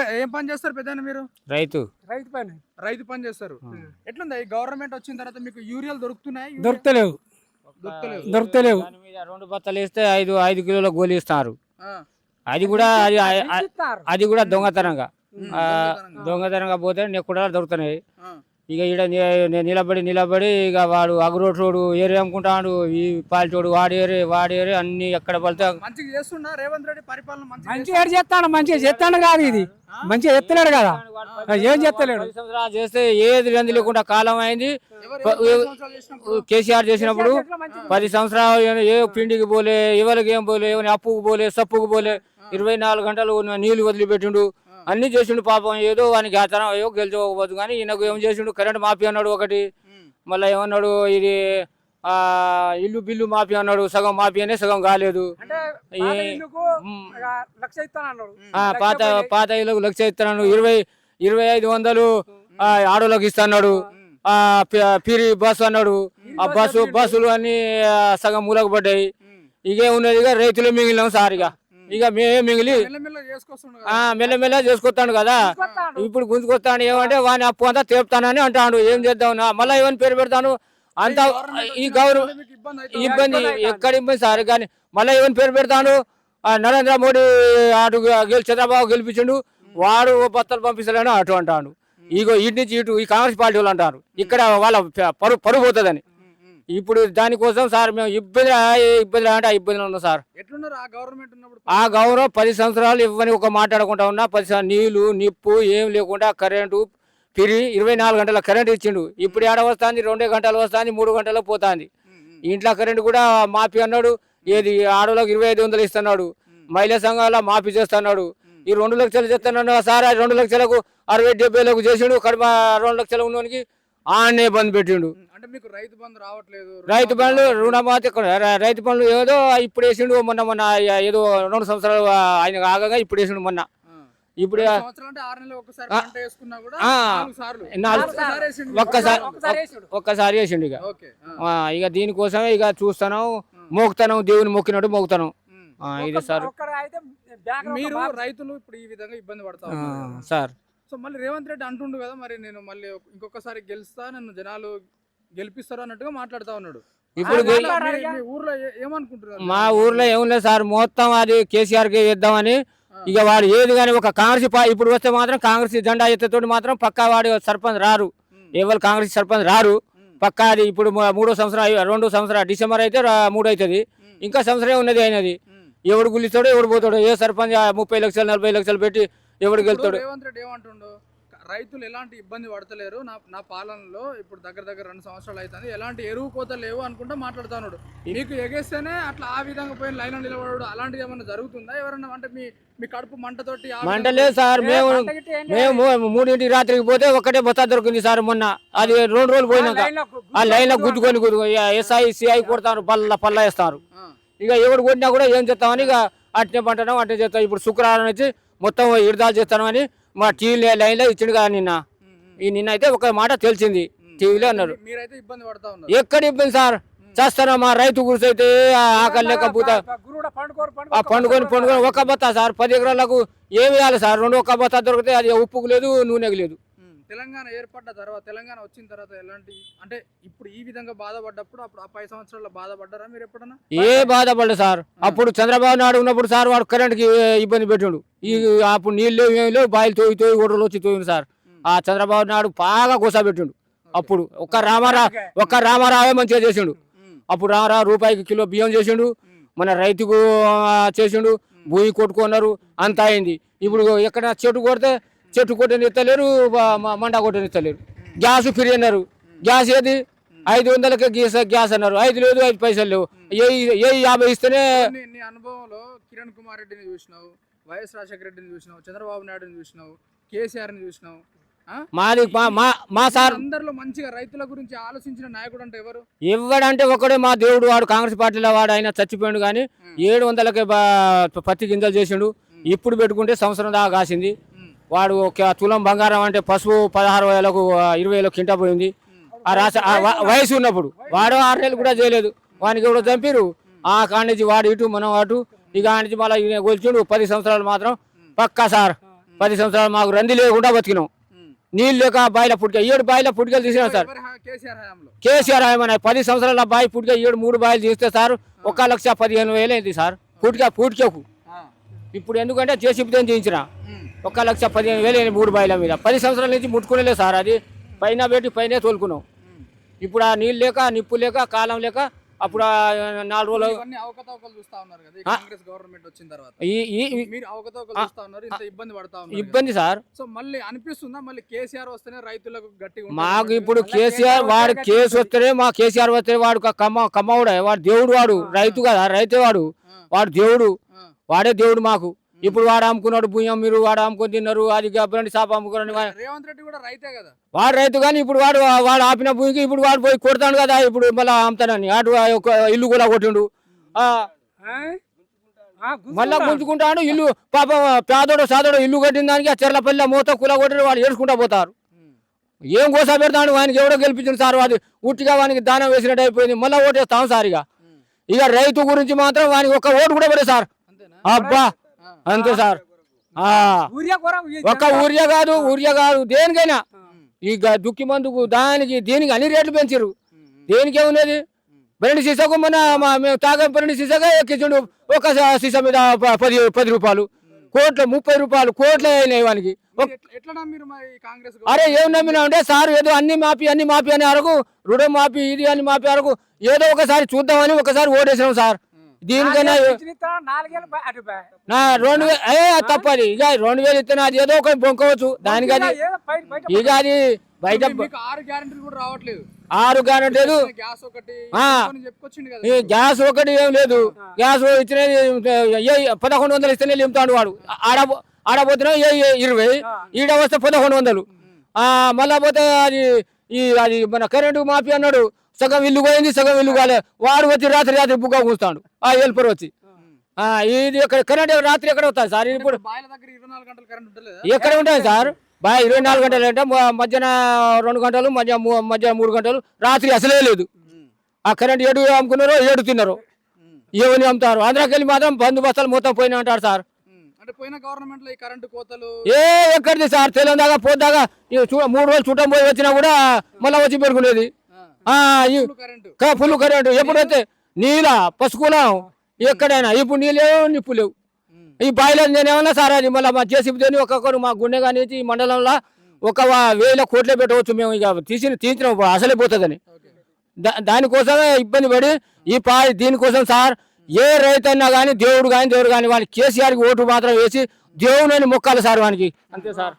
ఏం పని చేస్తారు పెద్ద మీరు? రైతు. రైతు పని. రైతు పని చేస్తారు. ఎట్లుంది? ఈ గవర్నమెంట్ వచ్చిన తర్వాత మీకు యూరియాలు దొరుకుతున్నాయి? దొరుకుతలేవు. దొరుకుతలేవు. దొరుకుతలేవు. దాని మీద రెండు బత్తలు వేస్తే ఐదు ఐదు కిలోల గోళీ ఇస్తారు. ఆ, అది కూడా అది అది- కూడా దొంగతనంగా. దొంగతనంగా. పోతే నీకు కూడా దొరుకుతున్నాయి ఇక ఈడ నిలబడి నిలబడి ఇక వాడు అగ్రోటోడు ఏరే అమ్ముకుంటాడు. ఈ పాలిటోడు వాడేరే వాడేరే అన్ని ఎక్కడ పడితే మంచిగా చేస్తున్నా రేవంత్ రెడ్డి పరిపాలన మంచిగా మంచిగా ఏడు చేస్తాడు మంచిగా చేస్తాడు కాదు ఇది. మంచిగా ఎత్తలేడు కదా. ఏం సంవత్సరాలు చేస్తే ఏది రంది లేకుండా కాలం అయింది? కేసీఆర్ చేసినప్పుడు పది సంవత్సరాలు ఏ- పిండికి పోలే ఎవరికి ఏం పోలే అప్పుకు పోలే సప్పుకు పోలే. ఇరవై నాలుగు గంటలు నీళ్ళు వదిలిపెట్టిండు. అన్ని చేసిండు పాపం ఏదో వానికి ఆతనం అయ్యో గెలిచకపోదు కానీ ఈయనకు ఏం చేసిండు? కరెంట్ మాఫీ అన్నాడు ఒకటి. మళ్ళీ ఏమన్నాడు? ఇది ఆ ఇల్లు బిల్లు మాఫీ అన్నాడు. సగం మాఫీ అనే సగం కాలేదు. పాత ఇస్తాను పాత ఇళ్ళకు లక్ష ఇస్తున్నాడు ఇరవై ఇరవై ఐదు వందలు ఆడోళ్ళకి ఇస్తున్నాడు ఆ పిరి బస్సు అన్నాడు. ఆ బస్సు బస్సులు అన్ని సగం మూలకు పడ్డాయి. ఇక ఉన్నది రైతులు మిగిలినాం సార్ ఇక మేమే మిగిలి. మెల్లమెల్ల చేసుకొస్తాడు కదా. ఇప్పుడు గుంజుకొస్తాను ఏమంటే వాని అప్పు అంతా తేపుతానని అంటాడు. ఏం చేద్దాం? మళ్ళా ఏమని పేరు పెడతాను? అంతా ఈ గౌరవ ఇబ్బంది ఎక్కడ ఇబ్బంది? సార్ కానీ మళ్ళీ ఏమని పేరు పెడతాను? నరేంద్ర మోడీ అటు గెలి చంద్రబాబు గెలిపించిండు. వాడు ఓ బత్తలు పంపిస్తలేను అటు అంటాడు. ఇగో ఇటు నుంచి ఇటు ఈ కాంగ్రెస్ పార్టీ వాళ్ళు అంటారు. ఇక్కడ వాళ్ళ పరువు పరువు పోతుందని. ఇప్పుడు దానికోసం సార్ మేము ఇబ్బంది ఇబ్బంది అంటే ఆ ఇబ్బందులు ఉన్నాం సార్. ఎట్లున్నారు? ఆ గవర్నమెంట్ ఉన్నప్పుడు ఆ గౌరవం పది సంవత్సరాలు ఇవ్వని ఒక మాట్లాడుకుంటా ఉన్నా పది సంవత్సరాలు నీళ్ళు నిప్పు ఏం లేకుండా కరెంటు పిరి ఇరవై నాలుగు గంటల కరెంట్ ఇచ్చిండు. ఇప్పుడు ఏడ వస్తుంది? రెండే గంటలు వస్తుంది మూడు గంటలు పోతుంది. ఇంట్లో కరెంట్ కూడా మాఫీ అన్నాడు. ఏది ఆడోళ్ళకి ఇరవై ఐదు వందలు ఇస్తున్నాడు. మహిళా సంఘాల మాఫీ చేస్తున్నాడు. ఈ రెండు లక్షలు చేస్తున్నాడు సార్ రెండు లక్షలకు అరవై డెబ్బైలకు చేసిండు. కడమ రెండు లక్షలు ఉన్నవానికి ఆన్నే బంద్ పెట్టిండు. ఉమ్. అంటే మీకు రైతు బంధు రావట్లేదు రైతు బండ్లు రుణమాఫీ రైతు బండ్లు ఏదో ఇప్పుడు వేసిండు మొన్న మొన్న ఏదో రెండు సంవత్సరాలు ఆయన ఆగగా ఇప్పుడు వేసిండు మొన్న. ఇప్పుడు ఒక్కసారి వేసిండు. ఒక్కసారి ఒక్కసారి వేసిండు. ఇక. ఓకే. ఆ. ఆ, ఇక దీనికోసమే ఇక చూస్తాను మోగుతాను దేవుని మొక్కినట్టు మోగుతాను ఇది సార్. మీరు రైతులు ఇప్పుడు ఈ విధంగా ఇబ్బంది పడతా ఆ, ఉన్నారు. కదా. సార్. సో మళ్ళీ రేవంత్ రెడ్డి అంటుండు కదా మరి నేను మళ్ళీ ఇంకొకసారి గెలుస్తా నన్ను జనాలు గెలిపిస్తారు అన్నట్టుగా మాట్లాడుతా ఉన్నాడు. ఇప్పుడు ఊర్లో ఏమనుకుంటున్నారు? మా ఊర్లో ఏం లేదు సార్ మొత్తం అది కేసీఆర్కి వేద్దామని ఇక వాడు ఏది కానీ ఒక కాంగ్రెస్ ఇప్పుడు వస్తే మాత్రం కాంగ్రెస్ జెండా ఎత్తతోటి మాత్రం పక్కా వాడు సర్పంచ్ రారు. ఎవరు కాంగ్రెస్ సర్పంచ్ రారు. పక్కా అది ఇప్పుడు మూడో సంవత్సరం రెండో సంవత్సరం డిసెంబర్ అయితే మూడు అవుతుంది ఇంకా సంవత్సరం ఉన్నది అయినది. ఎవడు గుల్లిస్తాడో ఎవడు పోతాడో ఏ సర్పంచ్ ముప్పై లక్షలు నలభై లక్షలు పెట్టి ఎవడు ఇప్పుడు గెలుతాడు రేవంత్ రెడ్డి ఏమంటుండు? రైతులు ఎలాంటి ఇబ్బంది పడతలేరు నా నా పాలనలో ఇప్పుడు దగ్గర దగ్గర రెండు సంవత్సరాలు అవుతుంది ఎలాంటి ఎరువు కోత లేవు అనుకుంటా మాట్లాడుతున్నాడు. మీకు ఎగేస్తేనే అట్లా ఆ విధంగా పోయిన లైన్ నిలబడడు అలాంటిది ఏమన్నా జరుగుతుందా? ఎవరన్నా అంటే మీ మీ కడుపు మంటతోటి మంట లేదు సార్ మేము. మేము మూడింటి రాత్రికి పోతే ఒక్కటే బొత్త దొరికింది సార్ మొన్న. అది రెండు రోజులు పోయినాక. ఆ లైన్లో గుద్దుకొని ఎస్ఐ సిఐ కొడతారు పల్ల పల్ల వేస్తారు. ఇక ఎవడు కొట్టినా కూడా ఏం చేస్తామని ఇక అట్నే పంటడం అట్నే చేస్తాం. ఇప్పుడు శుక్రవారం వచ్చి మొత్తం విడుదల చేస్తామని మా టీవీ లైన్లో ఇచ్చిండు కదా నిన్న. ఈ నిన్న అయితే ఒక మాట తెలిసింది టీవీలో అన్నారు. మీ- మీరైతే ఇబ్బంది పడతా ఉన్నారు. ఎక్కడ ఇబ్బంది సార్? చేస్తారా మా రైతు గురించి అయితే ఆకలి లేకపోతే పండుకొని పండుకొని ఒక బత్త సార్ పది ఎకరాలకు ఏమి వేయాలి సార్? రెండు ఒక్క బత్త దొరికితే అది ఉప్పుకు లేదు నూనెకు లేదు. తెలంగాణ ఏర్పడ్డ తర్వాత తెలంగాణ వచ్చిన తర్వాత ఎలాంటి అంటే ఇప్పుడు ఈ విధంగా బాధపడ్డప్పుడు అప్పుడు ఆ పది సంవత్సరాల్లో బాధపడ్డారా మీరు ఎప్పుడన్నా? ఏ బాధపడలేదు సార్. అప్పుడు చంద్రబాబు నాయుడు ఉన్నప్పుడు సార్ వాడు కరెంట్కి ఇబ్బంది పెట్టిండు. ఈ అప్పుడు నీళ్ళు లేవు ఏమి లేవు బాయిలు తోయి తోయి గొడవలు వచ్చి తోయిండు సార్. ఆ చంద్రబాబు నాయుడు బాగా కూసబెట్టిండు అప్పుడు ఒక్క రామారావు ఒక్క రామారావే మంచిగా చేసిండు. అప్పుడు రామారావు రూపాయికి కిలో బియ్యం చేసిండు. మన రైతుకు చేసిండు. భూమి కొట్టుకున్నారు. అంత అయింది. ఇప్పుడు ఎక్కడ చెట్టు కొడితే చెట్టు కొట్టనిస్తలేరు బ- మ- మంట కొట్టనిస్తలేరు గ్యాస్ ఫ్రీ అన్నారు. గ్యాస్ ఏది? ఐదు వందలకే గ్యాస్ గ్యాస్ అన్నారు. ఐదు లేదు ఐదు పైసలు లేవు. ఏ ఏ యాభై ఇస్తేనే నీ అనుభవంలో కిరణ్ కుమార్ రెడ్డిని చూసినావు వైఎస్ రాజశేఖర రెడ్డిని చూసినావు చంద్రబాబు నాయుడుని చూసినావు కేసీఆర్ని చూసినావు? మాది మా సార్ అందరిలో మంచిగా రైతుల గురించి ఆలోచించిన నాయకుడు అంటే ఎవరు? ఎవడంటే ఒకడే మా దేవుడు వాడు కాంగ్రెస్ పార్టీలో వాడు ఆయన చచ్చిపోయాడు కానీ ఏడు వందలకే పత్తి గింజలు చేసిండు. ఇప్పుడు పెట్టుకుంటే సంవత్సరం దాకా కాసింది. వాడు ఒక తులం బంగారం అంటే పసుపు పదహారు వేలకు ఆ, ఇరవై వేలకు కింట పోయింది. ఆ రాస ఆ వ- వయసు ఉన్నప్పుడు. వాడు ఆరు నెలలు కూడా చేయలేదు. వానికి కూడా చంపిరు ఆ కాడి వాడు ఇటు మనం అటు. ఇక నుంచి మళ్ళీ కొలిచిండు పది సంవత్సరాలు మాత్రం పక్కా సార్. పది సంవత్సరాలు మాకు రంది లేకుండా బతికినాం. నీళ్ళు లేక బాయిల పుట్టిక ఏడు బాయిల పుట్టికలు తీసినాం సార్. కేసీఆర్ ఆయన పది సంవత్సరాల బాయి పుట్టిక ఏడు మూడు బాయిలు తీస్తే సార్ ఒక లక్ష పదిహేను వేలు అయింది సార్. పుట్టిక పుట్టికకు. ఆ. ఇప్పుడు ఎందుకంటే జేసీబీతో చేయించిన. ఒక లక్ష పదిహేను వేలు మూడు బాయిల మీద. పది సంవత్సరాల నుంచి ముట్టుకునేలేదు సార్ అది. పైన పెట్టి పైనే తోలుకున్నాం. ఇప్పుడు ఆ నీళ్ళు లేక నిప్పు లేక కాలం లేక అప్పుడు నాలుగు రోజులు అవకతవకలు చూస్తా ఉన్నారు కదా. ఈ కాంగ్రెస్ గవర్నమెంట్ వచ్చిన తర్వాత. మీరు అవకతవకలు చూస్తా ఉన్నారు ఇంత ఇబ్బంది పడతా ఉన్నారు కదా. ఇబ్బంది సార్. సో మళ్ళీ అనిపిస్తుందా? మళ్ళీ కేసీఆర్ వస్తేనే రైతులకు గట్టిగా మాకు ఇప్పుడు కేసీఆర్ వాడు కేసు వస్తేనే మా కేసీఆర్ వస్తే వాడు కమ్మ కమ్మవుడే వాడు దేవుడు వాడు రైతు కదా రైతే వాడు వాడు దేవుడు వాడే దేవుడు మాకు. ఇప్పుడు వాడు అమ్ముకున్నాడు భూయం మీరు వాడు అమ్ముకొని తిన్నారు అది గబ్బరండి సాప అమ్ముకున్నాడు రేవంత్ రెడ్డి కూడా రైతే కదా. వాడు రైతు కానీ ఇప్పుడు వాడు వాడు ఆపిన భూమికి ఇప్పుడు వాడు పోయి కొడతాడు కదా ఇప్పుడు మళ్ళీ అమ్ముతానని. అటు ఒక ఇల్లు కూడా కొట్టిండు. మళ్ళా గుంజుకుంటాడు ఇల్లు పాప పేదోడు సాదోడు ఇల్లు కట్టిన దానికి ఆ చెర్లపల్లి మూత కుల కొట్టి వాడు ఏడుచుకుంటా పోతారు. ఏం కోసా పెడతాడు వానికి? ఎవడో గెలిపించింది సార్ వాది ఉట్టిగా వానికి దానం వేసినట్టు అయిపోయింది. మళ్ళీ ఓటేస్తాం సార్ ఇక. ఇక రైతు గురించి మాత్రం వానికి ఒక్క ఓటు కూడా పడే సార్. అబ్బా! అంతే సార్. ఆ. ఊరియా కూర ఒక్క ఊరియా కాదు ఊరియా కాదు దేనికైనా. ఇక దుక్కి మందుకు దానికి దీనికి అన్ని రేట్లు పెంచారు దేనికి ఏమున్నది? బెరటి సీసాకు మన మేము తాగే బెరటి సీసాగా ఎక్కించుండు. ఒక సీసా మీద పది పది రూపాయలు. కోట్లు ముప్పై రూపాయలు కోట్లే అయినాయి వానికి. ఒక్- ఎట్లా- ఎట్లా నమ్మిరు మరి ఈ కాంగ్రెస్ అరే ఏం నమ్మినా అంటే సార్ ఏదో అన్ని మాపి అన్ని మాపి అనే అరకు రుణం మాపి ఇది అని మాపి అరకు ఏదో ఒకసారి చూద్దామని ఒకసారి ఓటేసినాం సార్. దీనికైనా రెండు వేలు ఏ తప్పది. ఇక రెండు వేలు ఇస్తే అది ఏదో ఒక బొంకవచ్చు. దానికి అది ఏదో బయట- బయట ఇక అది బయట మీకు ఆరు గ్యారెంటీలు కూడా రావట్లేదు. ఆరు కానట్లేదు గ్యాస్ ఒకటి ఆ. కొన్ని చెప్పుకొచ్చిండు కదా ఈ గ్యాస్ ఒకటి ఏం లేదు. గ్యాస్ ఇచ్చినది ఏ పదకొండు వందలు ఇస్తేనే నింపుతాడు వాడు. ఆడ ఆడపోతున్నా ఇరవై ఈడ వస్తే పదకొండు వందలు. ఆ మళ్ళా పోతే అది ఈ అది మన కరెంటు మాఫీ అన్నాడు. సగం ఇల్లు పోయింది సగం ఇల్లు కాలే. వాడు వచ్చి రాత్రి రాత్రి బుక్క కూస్తాడు. ఆ ఎల్పర్ వచ్చి. ఆ ఇది కరెంట్ రాత్రి ఎక్కడ వస్తుంది సార్? ఇప్పుడు ఎక్కడ ఉంటుంది సార్? బాగా ఇరవై నాలుగు గంటలు అంటే మధ్యాహ్న రెండు గంటలు మధ్య మూ- మధ్యాహ్నం మూడు గంటలు రాత్రి అసలే లేదు. ఆ కరెంట్ ఏడు అమ్ముకున్నారో ఏడు తిన్నారు. ఏమని అమ్ముతారు? ఆంధ్రాకెళ్ళి మాత్రం బందోబస్తాలు మొత్తం పోయినా అంటారు సార్. ఏ ఎక్కడిది సార్? తెలంగాణ ఈ చూ- మూడు రోజులు చుట్టం పోయి వచ్చినా కూడా మళ్ళీ వచ్చి ఈ- ఫుల్ కరెంటు. ఎప్పుడైతే నీళ్ళ పసుకులం ఎక్కడైనా? ఇప్పుడు నీళ్ళు లేవు నిప్పు లేవు. ఈ బాయిలో నేను ఏమన్నా సార్ అది మళ్ళీ మా జేసీబీతోని ఒక్కొక్కరు మా గుండె కానీ ఈ మండలంలో ఒక వేల కోట్లే పెట్టవచ్చు మేము ఇక. తీసి తీసిన అసలే పోతుందని. దానికోసమే ఇబ్బంది పడి ఈ పా దీనికోసం సార్ ఏ రైతు అయినా కానీ దేవుడు కానీ దేవుడు కానీ వాడికి కేసీఆర్కి ఓటు మాత్రం వేసి దేవుని మొక్కాలి సార్ వానికి. అంతే సార్.